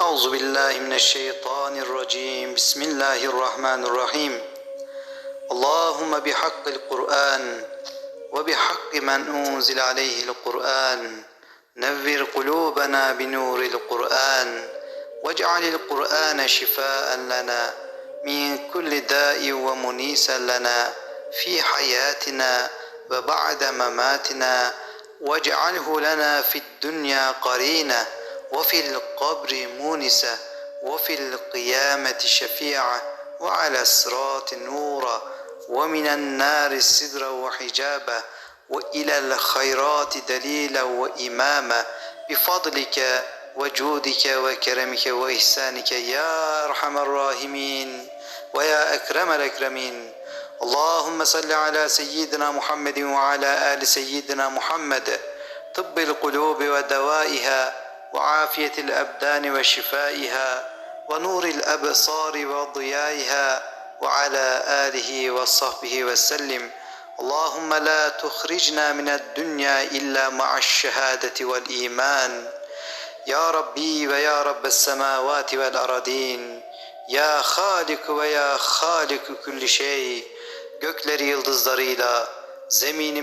أعوذ بالله من الشيطان الرجيم. بسم الله الرحمن الرحيم. اللهم بحق القرآن وبحق من أنزل عليه القرآن. نور قلوبنا بنور القرآن. واجعل القرآن شفاء لنا من كل داء ومنيسا لنا في حياتنا وبعد مماتنا. واجعله لنا في الدنيا قرينة وفي القبر مونسة وفي القيامة شفيعة وعلى الصراط نورا ومن النار السدرا وحجابا وإلى الخيرات دليلا وإماما. بفضلك وجودك وكرمك وإحسانك يا أرحم الراحمين ويا أكرم الأكرمين. اللهم صل على سيدنا محمد وعلى آل سيدنا محمد. طب القلوب ودوائها وعافية الأبدان وشفائها ونور الأبصار وضيائها وعلى آله وصحبه وسلم. اللهم لا تخرجنا من الدنيا إلا مع الشهادة والإيمان. يا ربي ويا رب السماوات والأرضين. يا خالق ويا خالق كل şey gökleri yıldızlarıyla, zemini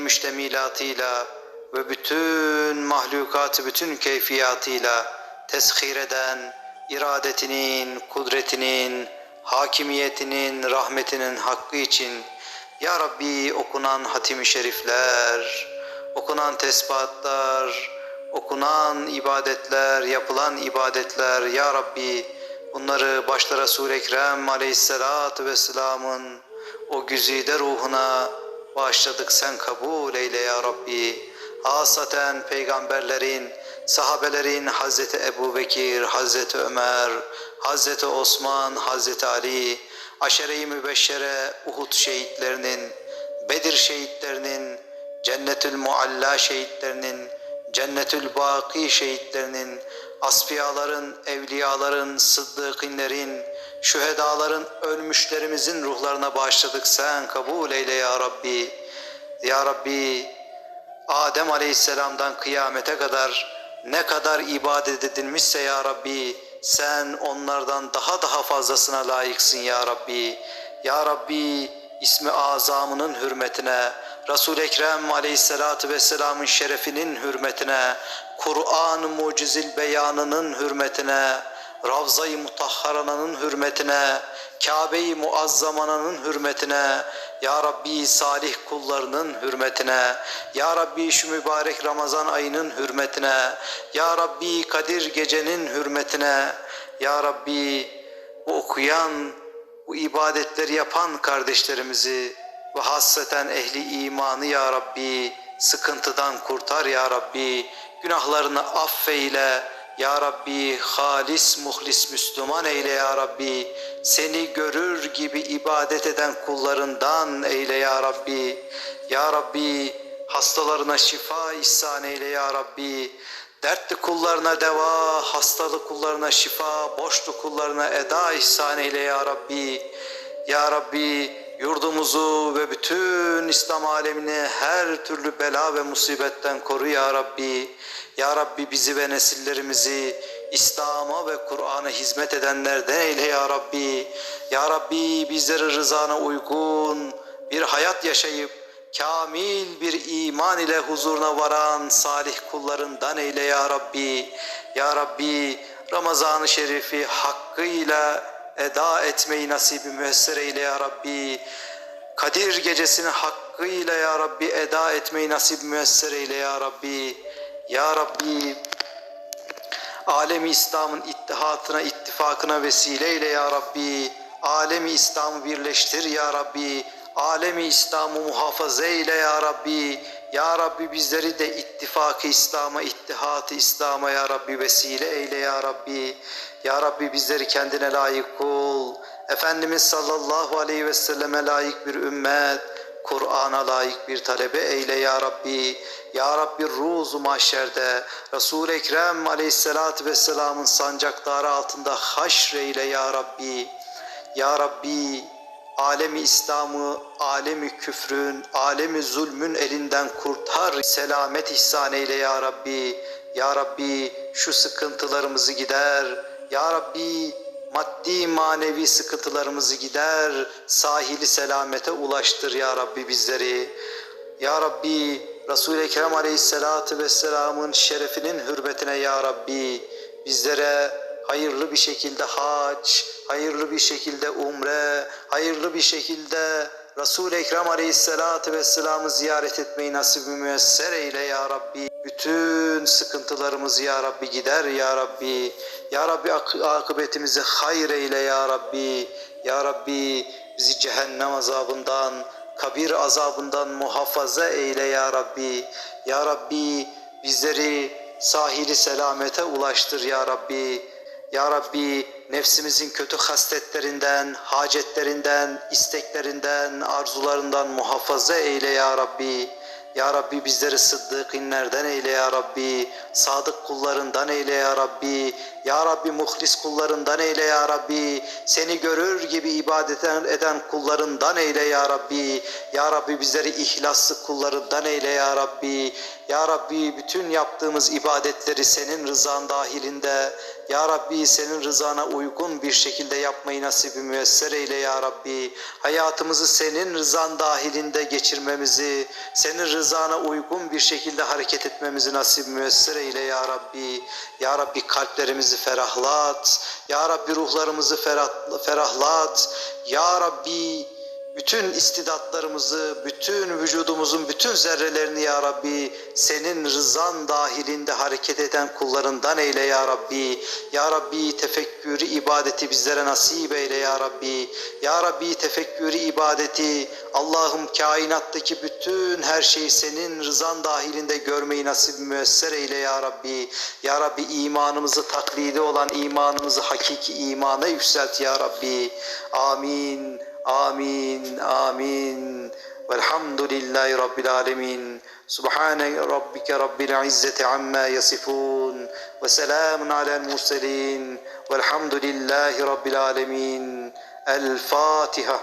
ve bütün mahlukatı bütün keyfiyatıyla teshir eden, iradetinin, kudretinin, hakimiyetinin, rahmetinin hakkı için Ya Rabbi okunan hatim-i şerifler, okunan tesbihatlar, okunan ibadetler, yapılan ibadetler Ya Rabbi bunları başta Resul-i Ekrem aleyhissalatu vesselamın o güzide ruhuna bağışladık sen kabul eyle ya Rabbi. Hasaten peygamberlerin, sahabelerin Hazreti Ebu Bekir, Hazreti Ömer, Hazreti Osman, Hazreti Ali, aşere-i mübeşşere Uhud şehitlerinin, Bedir şehitlerinin, Cennetül Mualla şehitlerinin, Cennetül Baki şehitlerinin, asfiyaların, evliyaların, sıddıkinlerin, şühedaların, ölmüşlerimizin ruhlarına bağışladık. Sen kabul eyle ya Rabbi. Ya Rabbi, Adem Aleyhisselam'dan kıyamete kadar ne kadar ibadet edilmişse ya Rabbi, sen onlardan daha daha fazlasına layıksın ya Rabbi. Ya Rabbi, ismi azamının hürmetine, Resul-i Ekrem aleyhissalatu vesselamın şerefinin hürmetine, Kur'an-ı mucizil beyanının hürmetine, Ravza-i Mutahharana'nın hürmetine, Kabe-i Muazzamana'nın hürmetine, Ya Rabbi salih kullarının hürmetine, Ya Rabbi şu mübarek Ramazan ayının hürmetine, Ya Rabbi Kadir gecenin hürmetine, Ya Rabbi bu okuyan, bu ibadetleri yapan kardeşlerimizi ve hasreten ehli imanı Ya Rabbi sıkıntıdan kurtar Ya Rabbi, günahlarını affeyle, ya Rabbi halis muhlis Müslüman eyle ya Rabbi. Seni görür gibi ibadet eden kullarından eyle ya Rabbi. Ya Rabbi hastalarına şifa ihsan eyle ya Rabbi. Dertli kullarına deva, hastalı kullarına şifa, borçlu kullarına eda ihsan eyle ya Rabbi. Ya Rabbi yurdumuzu ve bütün İslam alemini her türlü bela ve musibetten koru ya Rabbi. Ya Rabbi bizi ve nesillerimizi İslam'a ve Kur'an'a hizmet edenlerden eyle ya Rabbi. Ya Rabbi bizleri rızana uygun bir hayat yaşayıp kamil bir iman ile huzuruna varan salih kullarından eyle ya Rabbi. Ya Rabbi Ramazan-ı Şerif'i hakkıyla eda etmeyi nasibi müesser eyle ya Rabbi. Kadir gecesini hakkıyla ya Rabbi eda etmeyi nasip müesser eyle ya Rabbi. Ya Rabbi alemi İslam'ın ittihatına, ittifakına vesileyle ya Rabbi. Alemi İslam'ı birleştir ya Rabbi. Alemi İslam'ı muhafaza eyle ya Rabbi. Ya Rabbi bizleri de ittifakı İslam'a, ittihatı İslam'a ya Rabbi vesile eyle ya Rabbi. Ya Rabbi bizleri kendine layık kul. Efendimiz sallallahu aleyhi ve selleme layık bir ümmet. Kur'an'a layık bir talebe eyle ya Rabbi. Ya Rabbi ruzu mahşerde Resul-i Ekrem aleyhissalatü vesselamın sancakları altında haşreyle ya Rabbi. Ya Rabbi alemi İslam'ı, alemi küfrün, alemi zulmün elinden kurtar, selamet ihsan eyle ya Rabbi. Ya Rabbi şu sıkıntılarımızı gider. Ya Rabbi maddi manevi sıkıntılarımızı gider. Sahili selamete ulaştır Ya Rabbi bizleri. Ya Rabbi Resul-i Ekrem Aleyhisselatü Vesselam'ın şerefinin hürmetine Ya Rabbi bizlere hayırlı bir şekilde hac, hayırlı bir şekilde umre, hayırlı bir şekilde Resul-i Ekrem Aleyhisselatü Vesselam'ı ziyaret etmeyi nasip müyesser eyle Ya Rabbi. Bütün sıkıntılarımızı Ya Rabbi gider Ya Rabbi. Ya Rabbi ak- akıbetimizi hayır eyle Ya Rabbi. Ya Rabbi bizi cehennem azabından, kabir azabından muhafaza eyle Ya Rabbi. Ya Rabbi bizleri sahili selamete ulaştır Ya Rabbi. Ya Rabbi nefsimizin kötü hasletlerinden, hacetlerinden, isteklerinden, arzularından muhafaza eyle Ya Rabbi. Ya Rabbi bizleri sıddıkınlerden eyle Ya Rabbi. Sadık kullarından eyle Ya Rabbi. Ya Rabbi muhlis kullarından eyle Ya Rabbi. Seni görür gibi ibadet eden kullarından eyle Ya Rabbi. Ya Rabbi bizleri ihlaslı kullarından eyle Ya Rabbi. Ya Rabbi bütün yaptığımız ibadetleri senin rızan dahilinde ya Rabbi senin rızana uygun bir şekilde yapmayı nasibi müyesser eyle Ya Rabbi. Hayatımızı senin rızan dahilinde geçirmemizi, senin rızana uygun bir şekilde hareket etmemizi nasip müyesser eyle Ya Rabbi. Ya Rabbi kalplerimizi ferahlat. Ya Rabbi ruhlarımızı ferah- ferahlat. Ya Rabbi bütün istidatlarımızı, bütün vücudumuzun bütün zerrelerini ya Rabbi senin rızan dahilinde hareket eden kullarından eyle ya Rabbi. Ya Rabbi tefekkürü ibadeti bizlere nasip eyle ya Rabbi. Ya Rabbi tefekkürü ibadeti Allah'ım kainattaki bütün her şeyi senin rızan dahilinde görmeyi nasip müesser eyle ya Rabbi. Ya Rabbi imanımızı taklidi olan imanımızı hakiki imana yükselt ya Rabbi. Amin. آمين آمين. والحمد لله رب العالمين. سبحان ربك رب العزة عما يصفون. وسلام على المرسلين. والحمد لله رب العالمين. الفاتحة.